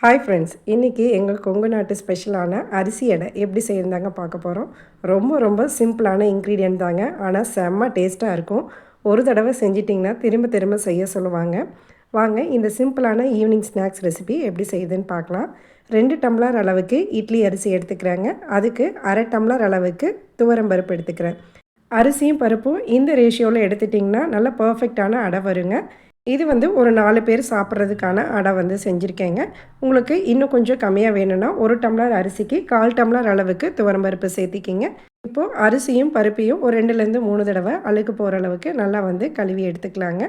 Hi friends இன்றைக்கி எங்கள் கொங்கு நாட்டு ஸ்பெஷலான அரிசி எடை எப்படி செய்யறதாங்க பார்க்க போகிறோம் ரொம்ப ரொம்ப சிம்பிளான இன்க்ரீடியன்ட் தாங்க. ஆனால் செம்ம டேஸ்ட்டாக இருக்கும். ஒரு தடவை செஞ்சிட்டிங்கன்னா திரும்ப திரும்ப செய்ய சொல்லுவாங்க. வாங்க இந்த சிம்பிளான ஈவினிங் ஸ்நாக்ஸ் ரெசிபி எப்படி செய்யுதுன்னு பார்க்கலாம். ரெண்டு டம்ளர் அளவுக்கு இட்லி அரிசி எடுத்துக்கிறாங்க. அதுக்கு அரை டம்ளர் அளவுக்கு துவரம்பருப்பு எடுத்துக்கிறேன். அரிசியும் பருப்பும் இந்த ரேஷியோவில் எடுத்துட்டிங்கன்னா நல்ல பர்ஃபெக்டான அடை வருங்க. இது வந்து ஒரு நாலு பேர் சாப்பிட்றதுக்கான அடை வந்து செஞ்சுருக்கேங்க. உங்களுக்கு இன்னும் கொஞ்சம் கம்மியாக வேணும்னா ஒரு டம்ளர் அரிசிக்கு கால் டம்ளர் அளவுக்கு துவரம்பருப்பு சேர்த்திக்கிங்க. இப்போது அரிசியும் பருப்பையும் ஒரு ரெண்டுலேருந்து மூணு தடவை அழுக்கு போகிற அளவுக்கு நல்லா வந்து கழுவி எடுத்துக்கலாங்க.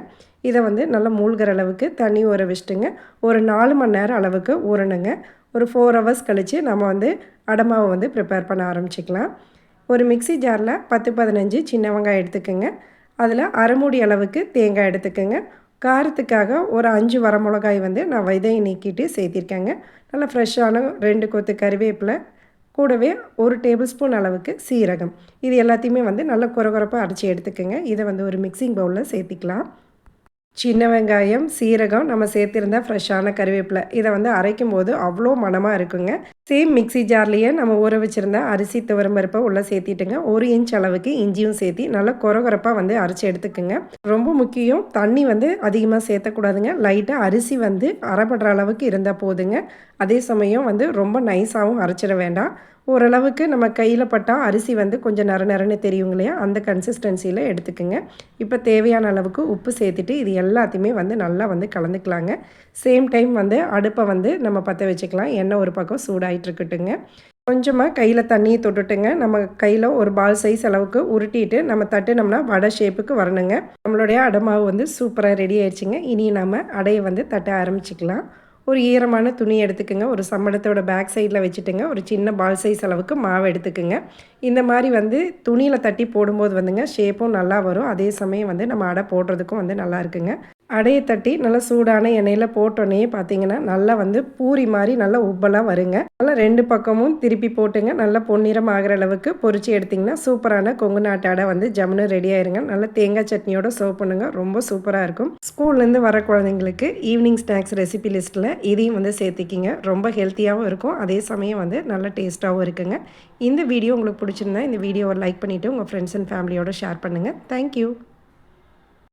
இதை வந்து நல்லா மூழ்கிற அளவுக்கு தண்ணி ஊற வச்சுட்டுங்க. ஒரு நாலு மணி நேரம் அளவுக்கு ஊறணுங்க. ஒரு ஃபோர் ஹவர்ஸ் கழித்து நம்ம வந்து அடமாவை வந்து ப்ரிப்பேர் பண்ண ஆரம்பிச்சிக்கலாம். ஒரு மிக்சி ஜாரில் பத்து பதினஞ்சு சின்ன வெங்காயம் எடுத்துக்கோங்க. அதில் அரைமூடி அளவுக்கு தேங்காய் எடுத்துக்கோங்க. காரத்துக்காக ஒரு அஞ்சு வரமிளகாய் வந்து நான் விதையை நீக்கிட்டு சேர்த்திருக்கேங்க. நல்லா ஃப்ரெஷ்ஷான ரெண்டு கொத்து கருவேப்பிலை கூடவே ஒரு டேபிள் ஸ்பூன் அளவுக்கு சீரகம். இது எல்லாத்தையுமே வந்து நல்லா குறகுறப்பாக அரைச்சி எடுத்துக்கோங்க. இதை வந்து ஒரு மிக்சிங் பவுலில் சேர்த்திக்கலாம். சின்ன வெங்காயம் சீரகம் நம்ம சேர்த்துருந்தா ஃப்ரெஷ்ஷான கருவேப்பிலை. இதை வந்து அரைக்கும் போது அவ்வளோ மனமாக இருக்குங்க. சேம் மிக்சி ஜார்லேயே நம்ம ஊற வச்சுருந்த அரிசி துவரம்பருப்பை உள்ளே சேர்த்திட்டுங்க. ஒரு இன்ச் அளவுக்கு இஞ்சியும் சேர்த்தி நல்லா குறகுறப்பாக வந்து அரைச்சி எடுத்துக்குங்க. ரொம்ப முக்கியம் தண்ணி வந்து அதிகமாக சேர்த்தக்கூடாதுங்க. லைட்டாக அரிசி வந்து அரைப்படுற அளவுக்கு இருந்தால் போதுங்க. அதே சமயம் வந்து ரொம்ப நைஸாகவும் அரைச்சிட வேண்டாம். ஓரளவுக்கு நம்ம கையில் பட்டால் அரிசி வந்து கொஞ்சம் நர நரன்னு தெரியுங்க இல்லையா? அந்த கன்சிஸ்டன்சியில் எடுத்துக்கோங்க. இப்போ தேவையான அளவுக்கு உப்பு சேர்த்துட்டு இது எல்லாத்தையுமே வந்து நல்லா வந்து கலந்துக்கலாங்க. சேம் டைம் வந்து அடுப்பை வந்து நம்ம பற்ற வச்சுக்கலாம். எண்ணெய் ஒரு பக்கம் சூடாகி இருக்கட்டுங்க கொஞ்சமாக கையில் தண்ணியை தொட்டுட்டுங்க. நம்ம கையில் ஒரு பால் சைஸ் அளவுக்கு உருட்டிட்டு நம்ம தட்டுனோம்னா வடை ஷேப்புக்கு வரணுங்க. நம்மளுடைய அடமாவு வந்து சூப்பராக ரெடி ஆயிடுச்சுங்க. இனி நம்ம அடையை வந்து தட்ட ஆரம்பிச்சிக்கலாம். ஒரு ஈரமான துணி எடுத்துக்கோங்க. ஒரு சம்பளத்தோட பேக் சைடில் வச்சுட்டுங்க. ஒரு சின்ன பால் சைஸ் அளவுக்கு மாவு எடுத்துக்கோங்க. இந்த மாதிரி வந்து துணியில் தட்டி போடும்போது வந்துங்க ஷேப்பும் நல்லா வரும். அதே சமயம் வந்து நம்ம அடை போடுறதுக்கும் வந்து நல்லா இருக்குங்க. அடையை தட்டி நல்லா சூடான எண்ணெயில் போட்டோன்னே பார்த்தீங்கன்னா நல்லா வந்து பூரி மாதிரி நல்லா உப்பெல்லாம் வருங்க. நல்லா ரெண்டு பக்கமும் திருப்பி போட்டுங்க. நல்லா பொன்னிறம் ஆகிற அளவுக்கு பொறிச்சு எடுத்திங்கன்னா சூப்பரான கொங்கு நாட்டு அடை வந்து ஜம்னு ரெடி ஆயிருங்க. நல்லா தேங்காய் சட்னியோட சர்வ் பண்ணுங்க. ரொம்ப சூப்பராக இருக்கும். ஸ்கூல்லேருந்து வர குழந்தைங்களுக்கு ஈவினிங் ஸ்நாக்ஸ் ரெசிபி லிஸ்ட்டில் இதையும் வந்து சேர்த்திக்கிங்க. ரொம்ப ஹெல்த்தியாகவும் இருக்கும். அதே சமயம் வந்து நல்லா டேஸ்ட்டாகவும் இருக்குங்க. இந்த வீடியோ உங்களுக்கு பிடிச்சிருந்தா இந்த வீடியோவை லைக் பண்ணிவிட்டு உங்கள் ஃப்ரெண்ட்ஸ் அண்ட் ஃபேமிலியோட ஷேர் பண்ணுங்கள் தேங்க்யூ